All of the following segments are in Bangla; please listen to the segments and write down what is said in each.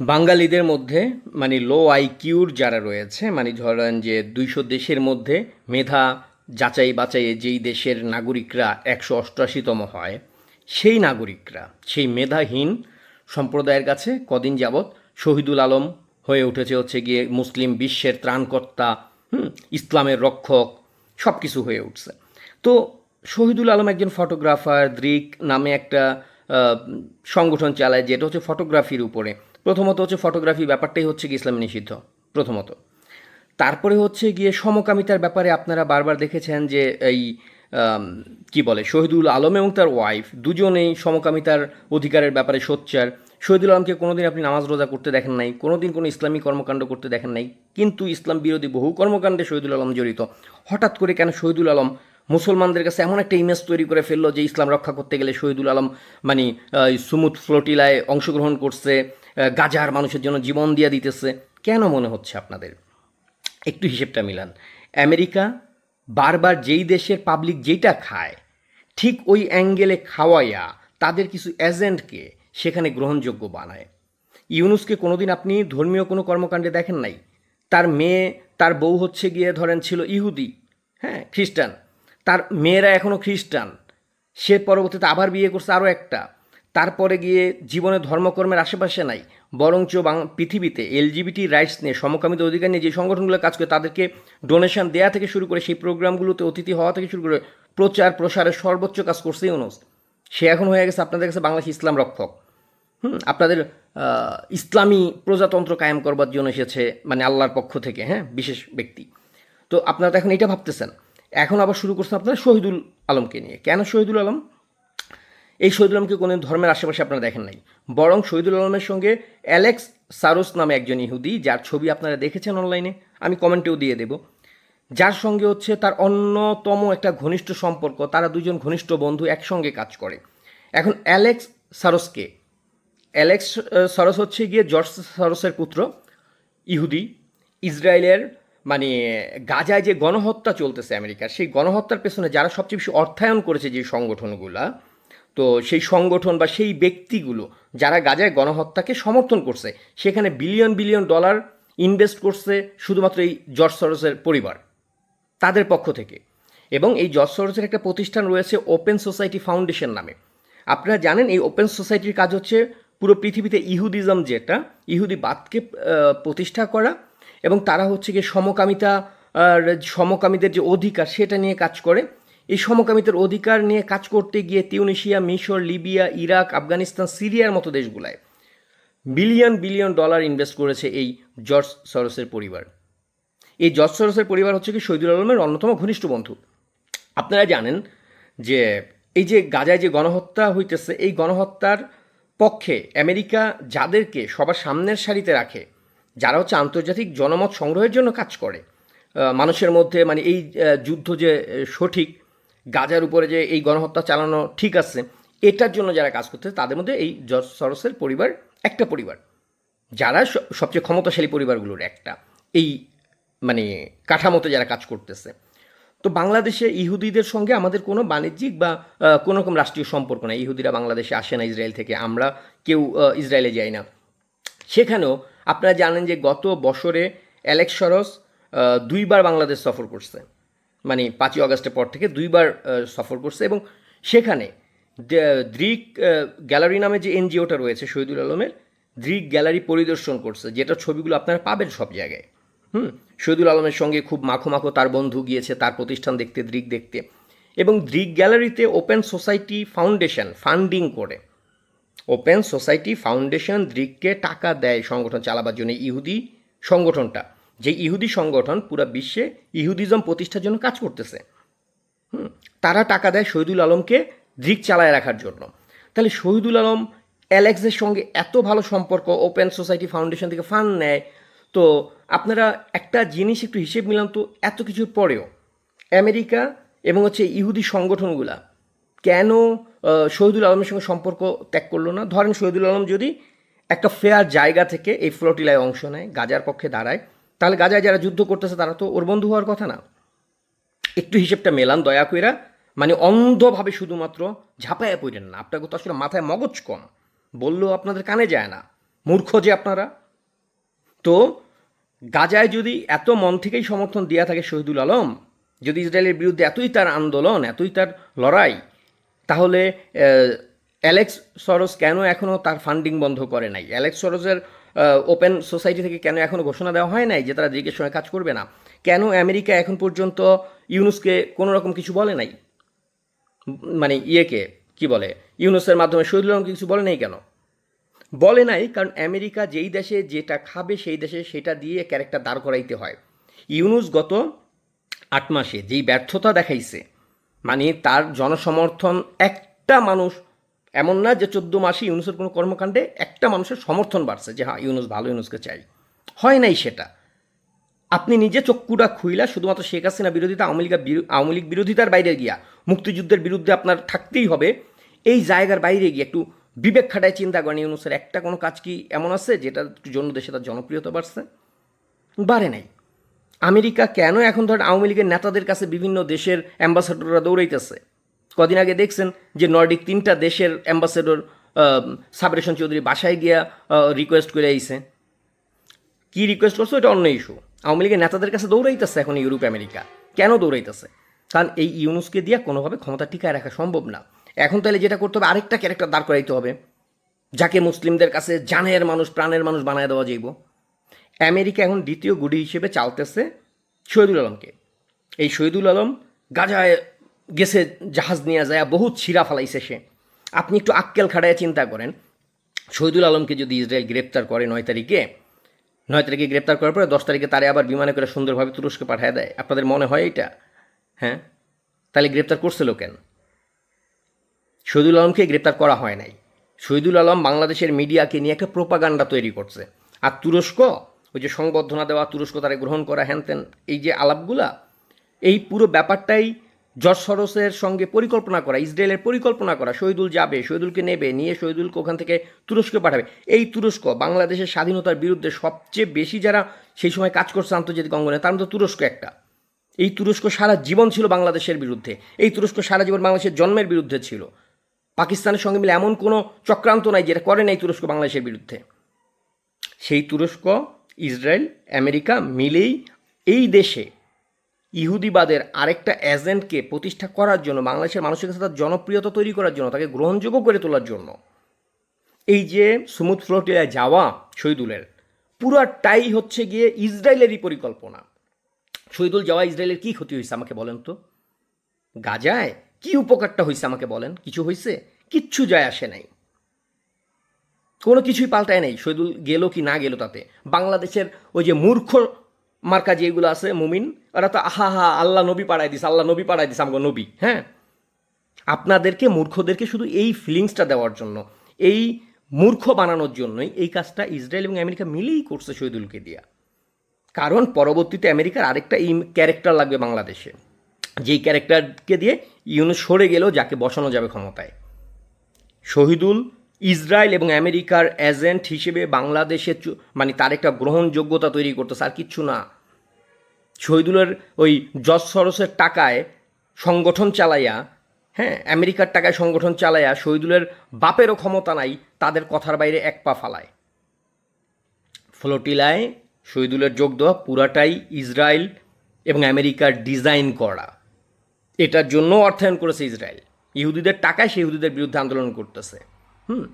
বাঙালিদের মধ্যে মানে লো আইকিউর যারা রয়েছে মানে ধরেন যে দুইশো দেশের মধ্যে মেধা যাচাই বাছাইয়ে যেই দেশের নাগরিকরা একশো অষ্টআশিতম হয়, সেই নাগরিকরা, সেই মেধাহীন সম্প্রদায়ের কাছে কদিন যাবৎ শহীদুল আলম হয়ে উঠেছে হচ্ছে গিয়ে মুসলিম বিশ্বের ত্রাণকর্তা ইসলামের রক্ষক সব কিছু হয়ে উঠছে। তো শহীদুল আলম একজন ফটোগ্রাফার দ্রিক নামে একটা সংগঠন চালায় যেটা হচ্ছে ফটোগ্রাফির উপরে। প্রথমত হচ্ছে ফটোগ্রাফি ব্যাপারটাই হচ্ছে কি ইসলামী নিষিদ্ধ, প্রথমত। তারপরে হচ্ছে গিয়ে সমকামিতার ব্যাপারে আপনারা বারবার দেখেছেন যে এই কি বলে, শহীদুল আলম এবং তার ওয়াইফ দুজনেই সমকামিতার অধিকারের ব্যাপারে সোচ্চার। শহীদুল আলমকে কোনোদিন আপনি নামাজ রোজা করতে দেখেন নাই, কোনোদিন কোনো ইসলামী কর্মকাণ্ড করতে দেখেন নাই, কিন্তু ইসলাম বিরোধী বহু কর্মকাণ্ডে শহীদুল আলম জড়িত। হঠাৎ করে কেন শহীদুল আলম মুসলমানদের কাছে এমন একটা ইমেজ তৈরি করে ফেলল যে ইসলাম রক্ষা করতে গেলে শহীদুল আলম মানে সুমুদ ফ্লোটিলায় অংশগ্রহণ করছে গাজার মানুষের জন্য জীবন দিয়ে দিতেছে। কেন মনে হচ্ছে আপনাদের? একটু হিসেবটা মিলান। আমেরিকা বারবার যেই দেশের পাবলিক যেটা খায়, ঠিক ওই অ্যাঙ্গেলে খাওয়াইয়া তাদের কিছু এজেন্টকে সেখানে গ্রহণযোগ্য বানায়। ইউনুসকে কোনোদিন আপনি ধর্মীয় কোনো কর্মকাণ্ডে দেখেন নাই? তার মেয়ে, তার বউ হচ্ছে গিয়ে ধরেন ছিল ইহুদি হ্যাঁ খ্রিস্টান। তার মেয়েরা এখনও খ্রিস্টান। সে পরবর্তীতে আবার বিয়ে করছে আরও একটা। তারপরে গিয়ে জীবনে ধর্মকর্মের আশেপাশে নাই, বরঞ্চ পৃথিবীতে এলজিবিটি রাইটস নিয়ে সমকামিত অধিকার নিয়ে যে সংগঠনগুলো কাজ করে তাদেরকে ডোনেশন দেয়া থেকে শুরু করে সেই প্রোগ্রামগুলোতে অতিথি হওয়া থেকে শুরু করে প্রচার প্রসারের সর্বোচ্চ কাজ করছে ইউনুস। সে এখন হয়ে গেছে আপনাদের কাছে বাংলাদেশ ইসলাম রক্ষক। হুম, আপনাদের ইসলামী প্রজাতন্ত্র কায়েম করবার জন্য এসেছে মানে আল্লাহর পক্ষ থেকে হ্যাঁ বিশেষ ব্যক্তি। তো আপনারা তো এখন এটা ভাবতেছেন। এখন আবার শুরু করছেন আপনারা শহীদুল আলমকে নিয়ে। কেন শহীদুল আলম? এই শহীদুল আলমকে কোনো ধর্মের আশেপাশে আপনারা দেখেন নাই। বরং শহীদুল আলমের সঙ্গে অ্যালেক্স সারোস নামে একজন ইহুদি, যার ছবি আপনারা দেখেছেন অনলাইনে, আমি কমেন্টেও দিয়ে দেব। যার সঙ্গে হচ্ছে তার অন্যতম একটা ঘনিষ্ঠ সম্পর্ক, তারা দুজন ঘনিষ্ঠ বন্ধু একসঙ্গে কাজ করে। এখন অ্যালেক্স সারোসকে, অ্যালেক্স সরস হচ্ছে গিয়ে জর্জ সরসের পুত্র, ইহুদি, ইসরায়েলের মানে গাজায় যে গণহত্যা চলতেছে আমেরিকার, সেই গণহত্যার পেছনে যারা সবচেয়ে বেশি অর্থায়ন করেছে যে সংগঠনগুলা তো সেই সংগঠন বা সেই ব্যক্তিগুলো যারা গাজায় গণহত্যাকে সমর্থন করছে, সেখানে বিলিয়ন বিলিয়ন ডলার ইনভেস্ট করছে শুধুমাত্র এই জর্জ সরসের পরিবার, তাদের পক্ষ থেকে। এবং এই জজ সরোজের একটা প্রতিষ্ঠান রয়েছে ওপেন সোসাইটি ফাউন্ডেশন নামে। আপনারা জানেন এই ওপেন সোসাইটির কাজ হচ্ছে পুরো পৃথিবীতে ইহুদিজম যেটা ইহুদিবাদকে প্রতিষ্ঠা করা এবং তারা হচ্ছে গিয়ে সমকামিতা সমকামীদের যে অধিকার, সেটা নিয়ে কাজ করে। এই সমকামিতার অধিকার নিয়ে কাজ করতে গিয়ে তিউনিশিয়া, মিশর, লিবিয়া, ইরাক, আফগানিস্তান, সিরিয়ার মতো দেশগুলায় বিলিয়ন বিলিয়ন ডলার ইনভেস্ট করেছে এই জর্জ সরসের পরিবার। এই জর্জ সরসের পরিবার হচ্ছে কি শহীদুল আলমের অন্যতম ঘনিষ্ঠ বন্ধু। আপনারা জানেন যে এই যে গাজায় যে গণহত্যা হইতেছে, এই গণহত্যার পক্ষে আমেরিকা যাদেরকে সবার সামনের সারিতে রাখে, যারা হচ্ছে আন্তর্জাতিক জনমত সংগ্রহের জন্য কাজ করে মানুষের মধ্যে মানে এই যুদ্ধ যে সঠিক গাজার উপরে যে এই গণহত্যা চালানো ঠিক আছে, এটার জন্য যারা কাজ করতেছে তাদের মধ্যে এই জজ সরসের পরিবার একটা পরিবার। যারা সবচেয়ে ক্ষমতাশালী পরিবারগুলোর একটা। এই মানে কাঠামোতে যারা কাজ করতেছে। তো বাংলাদেশে ইহুদিদের সঙ্গে আমাদের কোনো বাণিজ্যিক বা কোনো রকম রাষ্ট্রীয় সম্পর্ক নাই। ইহুদিরা বাংলাদেশে আসে না, ইসরায়েল থেকে আমরা কেউ ইসরায়েলে যাই না। সেখানেও আপনারা জানেন যে গত বছরে অ্যালেক্স সরস দুইবার বাংলাদেশ সফর করছে। মানে পাঁচই আগস্টের পর থেকে দুইবার সফর করছে এবং সেখানে দ্রিক গ্যালারি নামে যে এনজিওটা রয়েছে শহীদুল আলমের, দ্রিক গ্যালারি পরিদর্শন করছে, যেটা ছবিগুলো আপনারা পাবেন সব জায়গায়। হুম? শহীদুল আলমের সঙ্গে খুব মাখো মাখো তার বন্ধু গিয়েছে, তার প্রতিষ্ঠান দেখতে, দ্রিক দেখতে। এবং দ্রিক গ্যালারিতে ওপেন সোসাইটি ফাউন্ডেশন ফান্ডিং করে। ওপেন সোসাইটি ফাউন্ডেশন দ্রিককে টাকা দেয় সংগঠন চালাবার জন্য, ইহুদি সংগঠনটা। যে ইহুদি সংগঠন পুরো বিশ্বে ইহুদিজম প্রতিষ্ঠার জন্য কাজ করতেছে। হুম, তারা টাকা দেয় শহীদুল আলমকে দ্রিক চালায় রাখার জন্য। তাহলে শহীদুল আলম, অ্যালেক্সের সঙ্গে এত ভালো সম্পর্ক, ওপেন সোসাইটি ফাউন্ডেশন থেকে ফান্ড নেয়, তো আপনারা একটা জিনিস একটু হিসেব মিলান তো এত কিছুর পরেও। আমেরিকা এবং হচ্ছে ইহুদি সংগঠনগুলা কেন শহীদুল আলমের সঙ্গে সম্পর্ক ত্যাগ করল না? ধরেন শহীদুল আলম যদি একটা ফেয়ার জায়গা থেকে এই ফ্লোটিলায় অংশ নেয়, গাজার পক্ষে দাঁড়ায় তাহলে গাজায় যারা যুদ্ধ করতেছে, তারা তো ওর বন্ধু হওয়ার কথা না। একটু হিসেবটা মেলান দয়া কইরা। মানে অন্ধভাবে শুধুমাত্র ঝাঁপায়া পড়েন না। আপনাকে তো আসলে মাথায় মগজ কম। বললেও আপনাদের কানে যায় না। মূর্খ যে আপনারা। তো গাজায় যদি এত মন থেকেই সমর্থন দেওয়া থাকে শহীদুল আলম, যদি ইসরায়েলের বিরুদ্ধে এতই তার আন্দোলন, এতই তার লড়াই, তাহলে অ্যালেক্স সরোস কেন এখনও তার ফান্ডিং বন্ধ করে নাই? অ্যালেক্স সরোসের ওপেন সোসাইটি থেকে কেন এখনও ঘোষণা দেওয়া হয় নাই যে তারা দিকের সঙ্গে কাজ করবে না? কেন আমেরিকা এখন পর্যন্ত ইউনুসকে কোনো রকম কিছু বলে নাই? মানে ইয়েকে, কি বলে? ইউনুসের মাধ্যমে শহীদুল কিছু বলে নাই কেন? বলে নাই কারণ আমেরিকা যেই দেশে যেটা খাবে সেই দেশে সেটা দিয়ে ক্যারেক্টার দাঁড় করাইতে হয়। ইউনুস গত আট মাসে যেই ব্যর্থতা দেখাইছে মানে তার জনসমর্থন একটা মানুষ এমন না যে চোদ্দ মাসে ইউনুসের কোনো কর্মকাণ্ডে একটা মানুষের সমর্থন বাড়ছে যে হ্যাঁ ইউনুস ভালো, ইউনুসকে চাই। হয় নাই সেটা। আপনি নিজে চক্ষুটা খুইলা শুধুমাত্র শেখ হাসিনা বিরোধিতা, আওয়ামী লীগ আওয়ামী লীগ বিরোধিতার বাইরে গিয়া, মুক্তিযুদ্ধের বিরুদ্ধে আপনার থাকতেই হবে। এই জায়গার বাইরে গিয়ে একটু বিবেক খাটায় চিন্তা করেন ইউনুসের। একটা কোনো কাজ কি এমন আছে যেটা জন্য দেশে তার জনপ্রিয়তা বাড়ছে? বাড়ে নাই। আমেরিকা কেন এখন ধরেন আওয়ামী লীগের নেতাদের কাছে বিভিন্ন দেশের অ্যাম্বাসেডররা দৌড়াইতেছে? কদিন আগে দেখছেন যে নর্ডিক তিনটা দেশের অ্যাম্বাসেডর সাবরেশন চৌধুরী বাসায় গিয়া রিকোয়েস্ট করে আইছে। কি রিকোয়েস্ট করছ? এটা অন্য ইস্যু আওয়ামী লীগের নেতাদের কাছে দৌড়াইতেছে এখন ইউরোপ, আমেরিকা। কেন দৌড়াইতেছে? কারণ এই ইউনুসকে দিয়ে কোনোভাবে ক্ষমতা টিকায় রাখা সম্ভব না। এখন তাহলে যেটা করতে হবে, আরেকটা ক্যারেক্টার দাঁড় করাইতে হবে, যাকে মুসলিমদের কাছে জানের মানুষ, প্রাণের মানুষ বানায় দেওয়া যাইব। আমেরিকা এখন দ্বিতীয় গুডি হিসেবে চালতেছে শহীদুল আলমকে। এই শহীদুল আলম গাজায় গেছে জাহাজ নিয়ে যায়, বহুত ছিঁড়া ফালাইছে সে। আপনি একটু আক্কেল খাড়ায় চিন্তা করেন। শহীদুল আলমকে যদি ইসরায়েল গ্রেপ্তার করে নয় তারিখে নয় তারিখে গ্রেপ্তার করার পরে দশ তারিখে তারে আবার বিমানে করে সুন্দরভাবে তুরস্কে পাঠিয়ে দেয়। আপনাদের মনে হয় এটা? হ্যাঁ? তাহলে গ্রেপ্তার করছিল কেন? শহীদুল আলমকে গ্রেপ্তার করা হয় নাই। শহীদুল আলম বাংলাদেশের মিডিয়াকে নিয়ে একটা প্রোপাগান্ডা তৈরি করছে। আর তুরস্ক, ওই যে সংবর্ধনা দেওয়া তুরস্ক তারা গ্রহণ করা হ্যান এই যে আলাপগুলা, এই পুরো ব্যাপারটাই জর্জ সরোসের সঙ্গে পরিকল্পনা করা, ইসরায়েলের পরিকল্পনা করা, শহীদুল যাবে, শহীদুলকে নেবে, নিয়ে শহীদুলকে ওখান থেকে তুরস্কে পাঠাবে। এই তুরস্ক বাংলাদেশের স্বাধীনতার বিরুদ্ধে সবচেয়ে বেশি যারা সেই সময় কাজ করছে আন্তর্জাতিক অঙ্গনে, তার মধ্যে তুরস্ক একটা। এই তুরস্ক সারা জীবন ছিল বাংলাদেশের বিরুদ্ধে। এই তুরস্ক সারা জীবন বাংলাদেশের জন্মের বিরুদ্ধে ছিল। পাকিস্তানের সঙ্গে মিলে এমন কোনো চক্রান্ত নাই যেটা করে নাই তুরস্ক বাংলাদেশের বিরুদ্ধে। সেই তুরস্ক, ইসরায়েল, আমেরিকা মিলেই এই দেশে ইহুদিবাদের আরেকটা এজেন্টকে প্রতিষ্ঠা করার জন্য, বাংলাদেশের মানুষের কাছে তার জনপ্রিয়তা তৈরি করার জন্য, তাকে গ্রহণযোগ্য করে তোলার জন্য। এই যে সুমুদ ফ্লোটিয়ায় যাওয়া শহীদুলের, পুরাটাই হচ্ছে গিয়ে ইসরায়েলেরই পরিকল্পনা। শহীদুল যাওয়া ইসরায়েলের কী ক্ষতি হয়েছে আমাকে বলেন তো? গাজায় কি উপকারটা হয়েছে আমাকে বলেন? কিছু হয়েছে? কিচ্ছু যায় আসে নাই। কোনো কিছুই পাল্টায় নেই। শহীদুল গেল কি না গেল তাতে। বাংলাদেশের ওই যে মূর্খ মার্কা যেগুলো আছে, মুমিন, ওরা তো আহা হা আল্লাহ নবী পাড়ায় দিস আল্লাহ নবী পাড়ায় দিস আমাকে নবী হ্যাঁ? আপনাদেরকে, মূর্খদেরকে শুধু এই ফিলিংসটা দেওয়ার জন্য, এই মূর্খ বানানোর জন্যই এই কাজটা ইসরায়েল এবং আমেরিকা মিলেই করছে শহীদুলকে দিয়া। কারণ পরবর্তীতে আমেরিকার আরেকটা এই ক্যারেক্টার লাগবে বাংলাদেশে। যেই ক্যারেক্টারকে দিয়ে ইউনুস সরে গেলেও যাকে বসানো যাবে ক্ষমতায়। শহীদুল ইসরায়েল এবং আমেরিকার এজেন্ট হিসেবে বাংলাদেশে চু- মানে তার একটা গ্রহণযোগ্যতা তৈরি করতেছে, আর কিচ্ছু না। শহীদুলের ওই জজ সরসের টাকায় সংগঠন চালাইয়া হ্যাঁ আমেরিকার টাকায় সংগঠন চালাইয়া শহীদুলের বাপেরও ক্ষমতা নাই, তাদের কথার বাইরে এক পা ফালায়। ফ্লোটিলায় শহীদুলের যোগ দেওয়া পুরাটাই ইসরায়েল এবং আমেরিকার ডিজাইন করা। এটার জন্য অর্থায়ন করেছে ইসরায়েল। ইহুদিদের টাকায় সেই ইহুদিদের বিরুদ্ধে আন্দোলন করতেছে। হুম,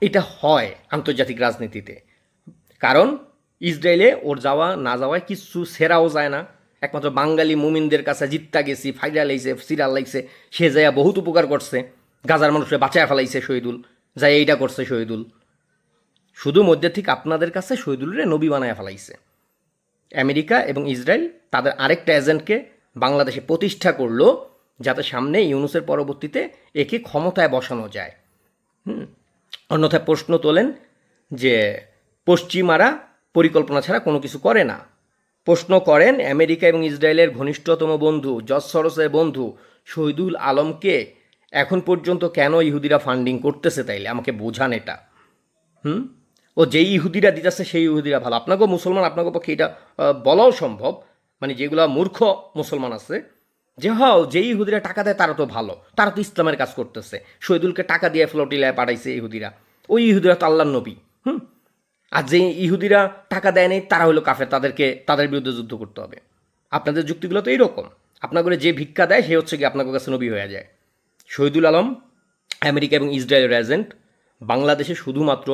এটা হয় আন্তর্জাতিক রাজনীতিতে। কারণ ইসরায়েলে ওর যাওয়া না যাওয়ায় কিছু সেরাও যায় না। একমাত্র বাঙালি মুমিনদের কাছে জিত্তা গেছি, ফাইরা লাগছে সিরাল লাগছে সে যাইয়া বহুত উপকার করছে। গাজার মানুষের বাঁচায় ফেলাইছে শহীদুল যাই এইটা করছে শহীদুল। শুধু মধ্যে থেকে আপনাদের কাছে শহীদুলরে নবী বানায় ফেলাইছে। আমেরিকা এবং ইসরায়েল তাদের আরেকটা এজেন্টকে বাংলাদেশে প্রতিষ্ঠা করল, যাতে সামনে ইউনুসের পরবর্তীতে একে ক্ষমতায় বসানো যায়। হুম, অন্যথায় প্রশ্ন তোলেন যে পশ্চিমারা পরিকল্পনা ছাড়া কোনো কিছু করে না। প্রশ্ন করেন, আমেরিকা এবং ইসরায়েলের ঘনিষ্ঠতম বন্ধু জজ সরসের বন্ধু শহীদুল আলমকে এখন পর্যন্ত কেন ইহুদিরা ফান্ডিং করতেছে তাইলে? আমাকে বোঝান এটা। হুম? ও যেই ইহুদিরা দিতেছে সেই ইহুদিরা ভালো। আপনাকেও মুসলমান, আপনাকে পক্ষে এটা বলাও সম্ভব। মানে যেগুলা মূর্খ মুসলমান আছে, যে হও যেই ইহুদিরা টাকা দেয় তারা তো ভালো। তারা তো ইসলামের কাজ করতেছে। শহীদুলকে টাকা দিয়ে ফ্লোটিলায় পাঠাইছে ইহুদিরা। ওই ইহুদিরা তো আল্লাহর নবী। হুম? আর যে ইহুদিরা টাকা দেয় নাই, তারা হলো কাফের। তাদেরকে, তাদের বিরুদ্ধে যুদ্ধ করতে হবে। আপনাদের যুক্তিগুলো তো এইরকম। আপনাদের যে ভিক্ষা দেয়, সে হচ্ছে কি আপনার কাছে নবী হয়ে যায়। শহীদুল আলম, আমেরিকা এবং ইসরায়েলের এজেন্ট বাংলাদেশে শুধুমাত্র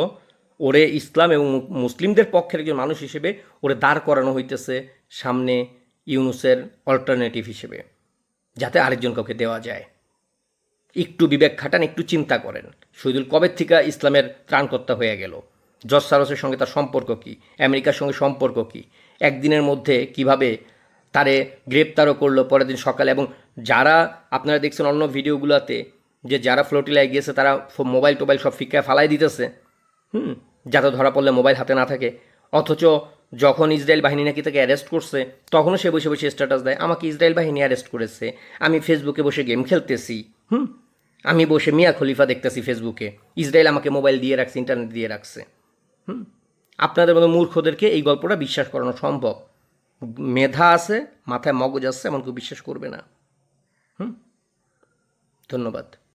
ওরে ইসলাম এবং মুসলিমদের পক্ষের একজন মানুষ হিসেবে ওরে দাঁড় করানো হইতেছে সামনে ইউনুসের অল্টারনেটিভ হিসেবে, যাতে আরেকজন কাউকে দেওয়া যায়। একটু বিবেক খাটান, একটু চিন্তা করেন। শহীদুল কবের থেকে ইসলামের ত্রাণকর্তা হয়ে গেল? জজ সারসের সঙ্গে তার সম্পর্ক কি? আমেরিকার সঙ্গে সম্পর্ক কি? একদিনের মধ্যে কীভাবে তারে গ্রেপ্তারও করল পরের দিন সকালে এবং যারা আপনারা দেখছেন অন্য ভিডিওগুলোতে যে যারা ফ্লোটিলায় গিয়েছে তারা মোবাইল টোবাইল সব ফিক্কায় ফালাই দিতেছে, হুম? যাতে ধরা পড়লে মোবাইল হাতে না থাকে। অথচ যখন ইসরায়েল বাহিনী নাকি তাকে অ্যারেস্ট করছে, তখনও সে বসে বসে স্ট্যাটাস দেয়, আমাকে ইসরায়েল বাহিনী অ্যারেস্ট করেছে, আমি ফেসবুকে বসে গেম খেলতেছি, হুম? আমি বসে মিয়া খলিফা দেখতেছি ফেসবুকে ইসরায়েল আমাকে মোবাইল দিয়ে রাখছে ইন্টারনেট দিয়ে রাখছে। হুম? আপনাদের মতো মূর্খদেরকে এই গল্পটা বিশ্বাস করানো সম্ভব। মেধা আছে, মাথায় মগজ আছে, এমন কেউ বিশ্বাস করবে না। হুম? ধন্যবাদ।